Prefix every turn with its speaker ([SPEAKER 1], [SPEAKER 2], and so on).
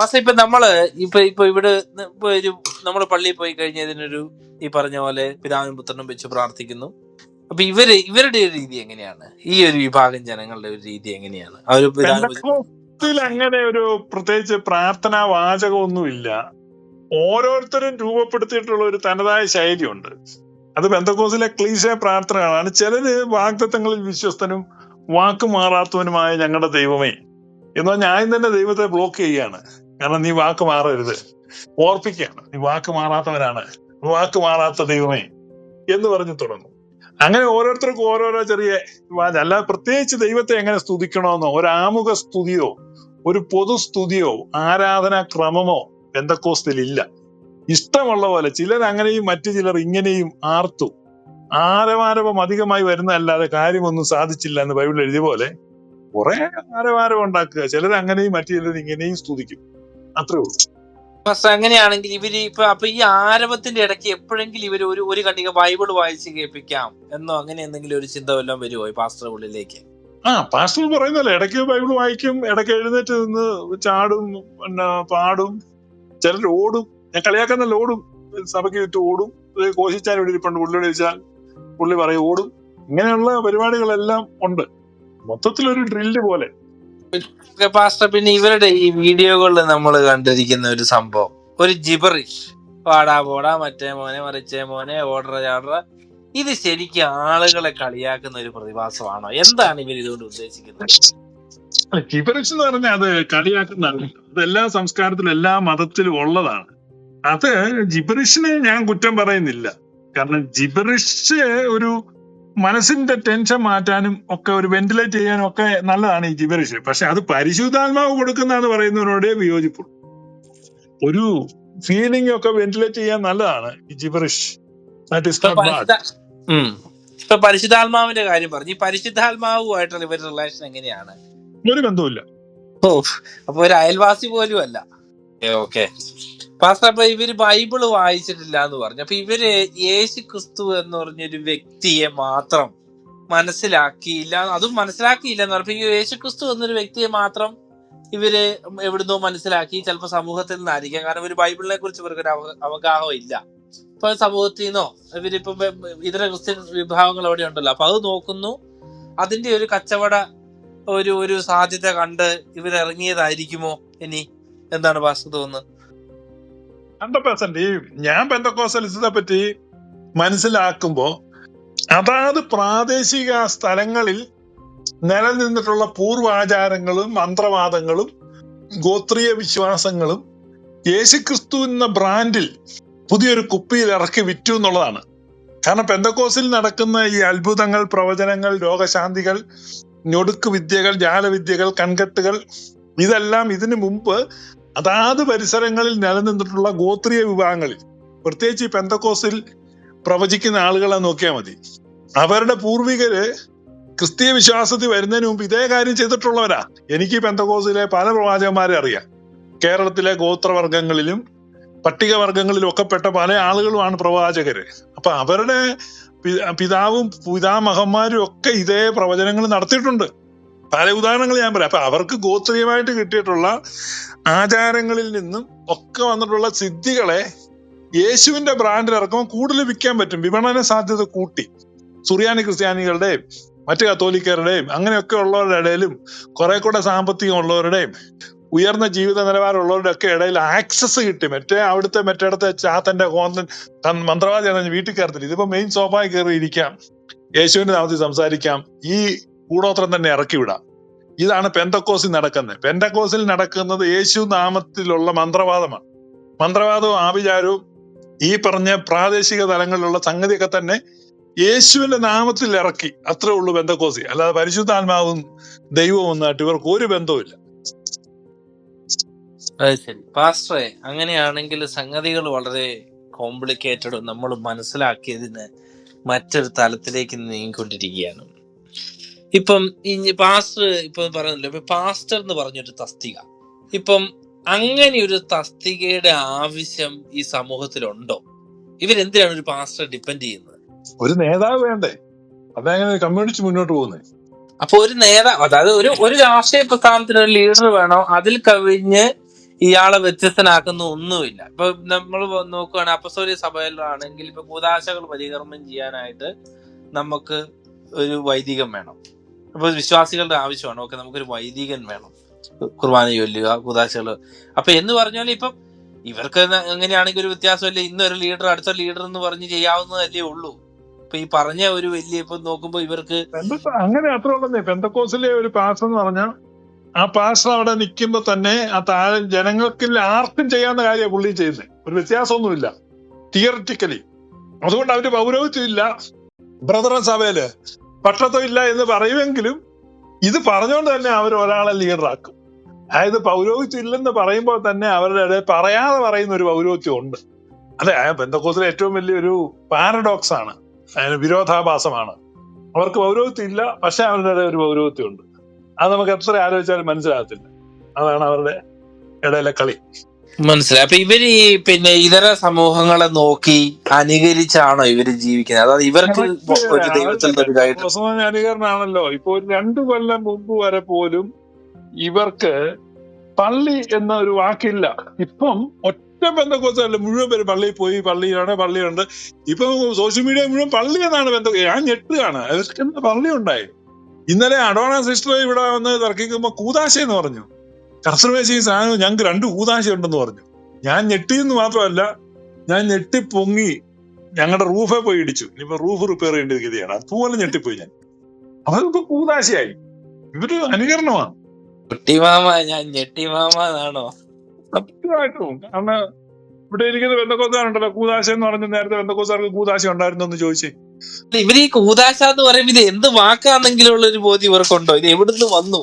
[SPEAKER 1] പക്ഷെ ഇപ്പൊ നമ്മൾ ഇപ്പൊ ഇപ്പൊ ഇവിടെ ഇപ്പൊ ഒരു നമ്മൾ പള്ളിയിൽ പോയി കഴിഞ്ഞതിനൊരു ഈ പറഞ്ഞ പോലെ പിതാവിനും പുത്രനും വെച്ച് പ്രാർത്ഥിക്കുന്നു. അപ്പൊ ഇവർ ഇവരുടെ ഒരു രീതി എങ്ങനെയാണ്? ഈ ഒരു വിഭാഗം ജനങ്ങളുടെ ഒരു രീതി എങ്ങനെയാണ്? പിതാവിനും
[SPEAKER 2] അങ്ങനെ ഒരു പ്രത്യേകിച്ച് പ്രാർത്ഥനാ വാചകമൊന്നുമില്ല. ഓരോരുത്തരും രൂപപ്പെടുത്തിയിട്ടുള്ള ഒരു തനതായ ശൈലിയുണ്ട്. അത് ബന്ധക്കോസിലെ ക്ലീശ പ്രാർത്ഥനകളാണ്. ചിലര് വാഗ്ദത്തങ്ങളിൽ വിശ്വസ്തനും വാക്ക് മാറാത്തവനുമായ ഞങ്ങളുടെ ദൈവമേ. എന്ന് ഞാൻ തന്നെ ദൈവത്തെ ബ്ലോക്ക് ചെയ്യാണ് കാരണം നീ വാക്ക് മാറരുത്. ഓർപ്പിക്കുകയാണ്. നീ വാക്ക് മാറാത്തവനാണ് വാക്ക് മാറാത്ത ദൈവമേ എന്ന് പറഞ്ഞു തുടങ്ങും. അങ്ങനെ ഓരോരുത്തർക്കും ഓരോരോ ചെറിയ വാച. അല്ല പ്രത്യേകിച്ച് ദൈവത്തെ എങ്ങനെ സ്തുതിക്കണമെന്നോ ഒരു ആമുഖ സ്തുതിയോ ഒരു പൊതു സ്തുതിയോ ആരാധനാ ക്രമമോ ബന്ധക്കോസ്തിൽ ഇല്ല. ഇഷ്ടമുള്ള പോലെ ചിലർ അങ്ങനെയും മറ്റു ചിലർ ഇങ്ങനെയും ആർത്തു. ആരവാരവം അധികമായി വരുന്നതല്ലാതെ കാര്യമൊന്നും സാധിച്ചില്ല എന്ന് ബൈബിൾ എഴുതിയ പോലെ കുറെ ആരവാരം ഉണ്ടാക്കുക. ചിലർ അങ്ങനെയും മറ്റു ചിലർ ഇങ്ങനെയും സ്തുതിക്കും. അത്രേ ഉള്ളൂ.
[SPEAKER 1] പക്ഷെ അങ്ങനെയാണെങ്കിൽ ഇവർ ഇപ്പൊ അപ്പൊ ഈ ആരവത്തിന്റെ ഇടയ്ക്ക് എപ്പോഴെങ്കിലും ഇവർ ഒരു ഒരു കണ്ണിക ബൈബിൾ വായിച്ച് കേൾപ്പിക്കാം എന്നോ അങ്ങനെ എന്തെങ്കിലും ഒരു ചിന്ത വല്ലതും വരുമോ ഈ പാസ്റ്റർ ഉള്ളിലേക്ക്?
[SPEAKER 2] ആ പാസ്റ്റർ പറയുന്നല്ലേ ഇടയ്ക്ക് ബൈബിൾ വായിക്കും ഇടയ്ക്ക് എഴുന്നേറ്റ് നിന്ന് ചാടും പിന്നെ പാടും ചിലർ ഓടും. ഞാൻ കളിയാക്കുന്നല്ല ഓടും. സഭയ്ക്ക് ചുറ്റും ഓടും. കോശിച്ചാൽ ഇവിടെ ഇരിപ്പുണ്ട് പുള്ളിയോട് ചോദിച്ചാൽ പുള്ളി പറയും ഓടും. ഇങ്ങനെയുള്ള പരിപാടികളെല്ലാം ഉണ്ട്. മൊത്തത്തിലൊരു ഡ്രില്ല് പോലെ.
[SPEAKER 1] പാസ്റ്റർ പിന്നെ ഇവരുടെ ഈ വീഡിയോകളിൽ നമ്മൾ കണ്ടിരിക്കുന്ന ഒരു സംഭവം. ഒരു ജിബറിഷ് പാടാ പോടാ മറ്റേ മോനെ മറിച്ചേ മോനെ ഓർഡർ ചാടറ. ഇത് ശരിക്കും ആളുകളെ കളിയാക്കുന്ന ഒരു പ്രതിഭാസമാണോ? എന്താണ് ഇവർ ഇതുകൊണ്ട് ഉദ്ദേശിക്കുന്നത്?
[SPEAKER 2] ജിബറിഷ് എന്ന് പറഞ്ഞാൽ അത് കളിയാക്കുന്നതാണ് എല്ലാ സംസ്കാരത്തിലും എല്ലാ മതത്തിലും ഉള്ളതാണ്. അത് ജിബറിഷിനെ ഞാൻ കുറ്റം പറയുന്നില്ല. കാരണം ജിബറിഷ് ഒരു മനസ്സിന്റെ ടെൻഷൻ മാറ്റാനും ഒക്കെ ഒരു വെന്റിലേറ്റ് ചെയ്യാനും ഒക്കെ നല്ലതാണ് ഈ ജിബറിഷ് പക്ഷെ അത് പരിശുദ്ധാത്മാവ് കൊടുക്കുന്നതെന്ന് പറയുന്നതിനോടേ വിയോജിപ്പുള്ളൂ ഒരു ഫീലിംഗ് ഒക്കെ വെന്റിലേറ്റ് ചെയ്യാൻ നല്ലതാണ് ഈ ജിബറിഷ് ദാറ്റ് ഇസ്
[SPEAKER 1] ഇപ്പൊ
[SPEAKER 2] നോട്ട് ബാഡ്
[SPEAKER 1] ഇപ്പൊ പരിശുദ്ധാത്മാവിന്റെ കാര്യം പറഞ്ഞു. ഈ പരിശുദ്ധാത്മാവുമായിട്ടുള്ള ഇവരുടെ റിലേഷൻ എങ്ങനെയാണ്?
[SPEAKER 2] ഒരു ബന്ധവുമില്ല.
[SPEAKER 1] ഓ അപ്പൊ ഒരു അയൽവാസി പോലും അല്ല ഓക്കെ. പാസ്റ്റർ അപ്പൊ ഇവർ ബൈബിൾ വായിച്ചിട്ടില്ല എന്ന് പറഞ്ഞു. അപ്പൊ ഇവർ യേശു ക്രിസ്തു എന്ന് പറഞ്ഞൊരു വ്യക്തിയെ മാത്രം മനസ്സിലാക്കിയില്ല. അതും മനസ്സിലാക്കിയില്ല എന്ന് പറഞ്ഞു. യേശു ക്രിസ്തു എന്നൊരു വ്യക്തിയെ മാത്രം ഇവർ എവിടുന്നോ മനസ്സിലാക്കി. ചിലപ്പോ സമൂഹത്തിൽ നിന്നായിരിക്കാം. കാരണം ഒരു ബൈബിളിനെ കുറിച്ച് ഇവർക്ക് ഒരു അവ- അവഗാഹം ഇല്ല. ഇപ്പൊ സമൂഹത്തിൽ നിന്നോ ഇവരിപ്പം ഇതര ക്രിസ്ത്യൻ വിഭാഗങ്ങൾ അവിടെ ഉണ്ടല്ലോ. അപ്പൊ അത് നോക്കുന്നു. അതിന്റെ ഒരു കച്ചവട ഒരു ഒരു സാധ്യത കണ്ട് ഇവരിറങ്ങിയതായിരിക്കുമോ ഇനി? എന്താണ് പാസ്റ്റർ തോന്നുന്നത്?
[SPEAKER 2] ഹൺഡ്രഡ് പെർസെന്റ് ഈ ഞാൻ പെന്തക്കോസലിസത്തെ പറ്റി മനസ്സിലാക്കുമ്പോ അതാത് പ്രാദേശിക സ്ഥലങ്ങളിൽ നിലനിന്നിട്ടുള്ള പൂർവാചാരങ്ങളും മന്ത്രവാദങ്ങളും ഗോത്രീയ വിശ്വാസങ്ങളും യേശുക്രിസ്തു എന്ന ബ്രാൻഡിൽ പുതിയൊരു കുപ്പിയിൽ ഇറക്കി വിറ്റു എന്നുള്ളതാണ്. കാരണം പെന്തക്കോസിൽ നടക്കുന്ന ഈ അത്ഭുതങ്ങൾ പ്രവചനങ്ങൾ രോഗശാന്തികൾ ഞൊടുക്ക് വിദ്യകൾ ജാലവിദ്യകൾ കൺകെട്ടുകൾ ഇതെല്ലാം ഇതിനു മുമ്പ് അതാത് പരിസരങ്ങളിൽ നിലനിന്നിട്ടുള്ള ഗോത്രീയ വിഭാഗങ്ങളിൽ പ്രത്യേകിച്ച് ഈ പെന്തക്കോസിൽ പ്രവചിക്കുന്ന ആളുകളെ നോക്കിയാൽ മതി. അവരുടെ പൂർവികര് ക്രിസ്തീയ വിശ്വാസത്തിൽ വരുന്നതിന് മുമ്പ് ഇതേ കാര്യം ചെയ്തിട്ടുള്ളവരാ. എനിക്ക് പെന്തക്കോസിലെ പല പ്രവാചകന്മാരെ അറിയാം. കേരളത്തിലെ ഗോത്രവർഗങ്ങളിലും പട്ടികവർഗങ്ങളിലും ഒക്കെ പെട്ട പല ആളുകളുമാണ് പ്രവാചകര്. അപ്പൊ അവരുടെ പിതാവും പിതാമഹന്മാരും ഒക്കെ ഇതേ പ്രവചനങ്ങൾ നടത്തിയിട്ടുണ്ട്. പല ഉദാഹരണങ്ങൾ ഞാൻ പറയാം. അപ്പൊ അവർക്ക് ഗോത്രീയമായിട്ട് കിട്ടിയിട്ടുള്ള ആചാരങ്ങളിൽ നിന്നും ഒക്കെ വന്നിട്ടുള്ള സിദ്ധികളെ യേശുവിന്റെ ബ്രാൻഡിൽ ഇറക്കുമ്പോൾ കൂടുതൽ വിൽക്കാൻ പറ്റും. വിപണന സാധ്യത കൂട്ടി. സുറിയാനി ക്രിസ്ത്യാനികളുടെയും മറ്റു കത്തോലിക്കരുടെയും അങ്ങനെയൊക്കെ ഉള്ളവരുടെ ഇടയിലും കുറെ കൂടെ സാമ്പത്തികം ഉള്ളവരുടെയും ഉയർന്ന ജീവിത നിലവാരമുള്ളവരുടെ ഒക്കെ ഇടയിൽ ആക്സസ് കിട്ടി. മറ്റേ അവിടുത്തെ മറ്റേടത്തെ ചാത്തന്റെ കോന്തൻ തൻ- മന്ത്രവാദിയാണ് വീട്ടിൽ കയറത്തില്ല. ഇതിപ്പോ മെയിൻ സോഫായി കയറി ഇരിക്കാം യേശുവിന്റെ നാമത്തിൽ സംസാരിക്കാം. ഈ കൂടോത്രം തന്നെ ഇറക്കി വിടാം. ഇതാണ് പെന്തക്കോസിൽ നടക്കുന്നത്. പെന്തക്കോസിൽ നടക്കുന്നത് യേശു നാമത്തിലുള്ള മന്ത്രവാദമാണ്. മന്ത്രവാദവും ആഭിചാരവും ഈ പറഞ്ഞ പ്രാദേശിക തലങ്ങളിലുള്ള സംഗതിയൊക്കെ തന്നെ യേശുവിന്റെ നാമത്തിൽ ഇറക്കി. അത്രേ ഉള്ളൂ ബന്ധക്കോസി അല്ലാതെ പരിശുദ്ധാത്മാവും ദൈവവും ഒന്നായിട്ട് ഇവർക്ക് ഒരു ബന്ധവുമില്ല
[SPEAKER 1] അത് ശരി. പാസ്റ്ററെ അങ്ങനെയാണെങ്കിൽ സംഗതികൾ വളരെ കോംപ്ലിക്കേറ്റഡും നമ്മൾ മനസ്സിലാക്കിയതിന് മറ്റൊരു തലത്തിലേക്ക് നീങ്ങിക്കൊണ്ടിരിക്കുകയാണ്. ഇപ്പം ഈ പാസ്റ്റർ ഇപ്പൊ പറയുന്നല്ലോ ഇപ്പൊ പാസ്റ്റർ എന്ന് പറഞ്ഞൊരു തസ്തിക. ഇപ്പം അങ്ങനെ ഒരു തസ്തികയുടെ ആവശ്യം ഈ സമൂഹത്തിലുണ്ടോ? ഇവരെന്തിനാണ് ഒരു പാസ്റ്റർ ഡിപ്പെൻഡ് ചെയ്യുന്നത്?
[SPEAKER 2] ഒരു നേതാവ് വേണ്ടേ? അതെങ്ങനെ കമ്മ്യൂണിറ്റി മുന്നോട്ട് പോകുന്നത്
[SPEAKER 1] അപ്പൊ ഒരു നേതാവ് അതായത് ഒരു ഒരു രാഷ്ട്രീയ പ്രസ്ഥാനത്തിന് ഒരു ലീഡർ വേണോ? അതിൽ കവിഞ്ഞ് ഇയാളെ വ്യത്യസ്തനാക്കുന്ന ഒന്നുമില്ല. ഇപ്പൊ നമ്മൾ നോക്കുകയാണെങ്കിൽ അപ്പസോലിയ സഭയിലാണെങ്കിൽ ഇപ്പൊ കൂതാശകൾ പരികർമ്മം ചെയ്യാനായിട്ട് നമുക്ക് ഒരു വൈദികം വേണം. അപ്പൊ വിശ്വാസികളുടെ ആവശ്യമാണ്. ഓക്കെ നമുക്കൊരു വൈദികൻ വേണം. കുർബാന ചൊല്ലുക കുതാശകൾ അപ്പൊ എന്ന് പറഞ്ഞാൽ ഇപ്പം ഇവർക്ക് എങ്ങനെയാണെങ്കിൽ ഒരു വ്യത്യാസമല്ലേ? ഇന്നൊരു ലീഡർ അടുത്ത ലീഡർ എന്ന് പറഞ്ഞ് ചെയ്യാവുന്നതല്ലേ ഉള്ളൂ. ഇപ്പൊ ഈ പറഞ്ഞ ഒരു വലിയ ഇപ്പൊ നോക്കുമ്പോ ഇവർക്ക്
[SPEAKER 2] അങ്ങനെ അത്ര പെന്തക്കോസിലെ ഒരു പാസ് എന്ന് പറഞ്ഞാൽ ആ പാസ്റ്റർ അവിടെ നിൽക്കുമ്പോ തന്നെ ആ താഴെ ജനങ്ങൾക്ക് ആർക്കും ചെയ്യാവുന്ന കാര്യമാണ് പുള്ളി ചെയ്യുന്നത് ഒരു വ്യത്യാസമൊന്നുമില്ല. തിയറിറ്റിക്കലി അതുകൊണ്ട് അവർ പൗരോഹിത്യം ഇല്ല. ബ്രദറ സഭയിൽ പട്ടത്വം ഇല്ല എന്ന് പറയുമെങ്കിലും ഇത് പറഞ്ഞുകൊണ്ട് തന്നെ അവർ ഒരാളെ ലീഡറാക്കും. അതായത് പൗരോഹിത്യം ഇല്ലെന്ന് പറയുമ്പോൾ തന്നെ അവരുടെ ഇടയിൽ പറയാതെ പറയുന്ന ഒരു പൗരോഹിത്യം ഉണ്ട്. അതെ ബന്ധക്കോസിലെ ഏറ്റവും വലിയൊരു പാരഡോക്സ് ആണ്. അതിന് വിരോധാഭാസമാണ്. അവർക്ക് പൗരോഹിത്യം ഇല്ല പക്ഷെ അവരുടെ ഇടയിൽ ഒരു പൗരോഹിത്യം ഉണ്ട് അത് നമുക്ക് എത്ര ആലോചിച്ചാലും മനസ്സിലാകത്തില്ല. അതാണ് അവരുടെ ഇടയിലെ കളി.
[SPEAKER 1] മനസ്സിലായി. അപ്പൊ ഇവർ ഈ പിന്നെ ഇതര സമൂഹങ്ങളെ നോക്കി അനുകരിച്ചാണോ ഇവർ ജീവിക്കുന്നത്? അതായത് ഇവർക്ക് ഒരു ദൈവത്തിൽ
[SPEAKER 2] അനുകരണമാണല്ലോ ഇപ്പൊ ഒരു രണ്ടു കൊല്ലം മുമ്പ് വരെ പോലും ഇവർക്ക് പള്ളി എന്ന ഒരു വാക്കില്ല. ഇപ്പം ഒറ്റ ബന്ധക്കോസല്ല മുഴുവൻ പേര് പള്ളിയിൽ പോയി പള്ളിയിലാണ് പള്ളിയുണ്ട്. ഇപ്പൊ സോഷ്യൽ മീഡിയ മുഴുവൻ പള്ളി എന്നാണ് ബന്ധം. ഞാൻ ഞെട്ടുകയാണ്. അവർക്ക് പള്ളി ഉണ്ടായി. ഇന്നലെ അഡോണ സിസ്റ്റർ ഇവിടെ വന്ന് തർക്കിക്കുമ്പോ കൂതാശ എന്ന് പറഞ്ഞു. കർത്തൃമേശി സാധനം ഞങ്ങൾക്ക് രണ്ട് ഊതാശ ഉണ്ടെന്ന് പറഞ്ഞു. ഞാൻ ഞെട്ടിയെന്ന് മാത്രമല്ല ഞാൻ ഞെട്ടി പൊങ്ങി ഞങ്ങളുടെ റൂഫെ പോയി ഇടിച്ചു. ഇനിയിപ്പോ റൂഫ് റിപ്പയർ ചെയ്യേണ്ട ഗതിയാണ് അതുപോലെ ഞെട്ടിപ്പോയി ഞാൻ. അവർക്ക് കൂതാശയായി ഇവർ അനുകരണമാണ്.
[SPEAKER 1] ഞെട്ടിമാമ ഞാൻ ഞെട്ടിമാമ എന്നാണോ
[SPEAKER 2] സത്യമായിട്ടും. കാരണം ഇവിടെ ഇരിക്കുന്ന ബന്ധക്കോസാറുണ്ടല്ലോ കൂതാശ എന്ന് പറഞ്ഞ നേരത്തെ ബന്ധക്കോസാർക്ക് കൂതാശ ഉണ്ടായിരുന്നു എന്ന് ചോദിച്ചേ.
[SPEAKER 1] ഇവർ ഈ കൂതാശ എന്ന് പറയുമ്പോ ഇത് എന്ത് വാക്കാന്നെങ്കിലും ഉള്ള ഒരു ബോധ്യം ഇവർക്കുണ്ടോ? ഇത് എവിടുന്ന് വന്നു?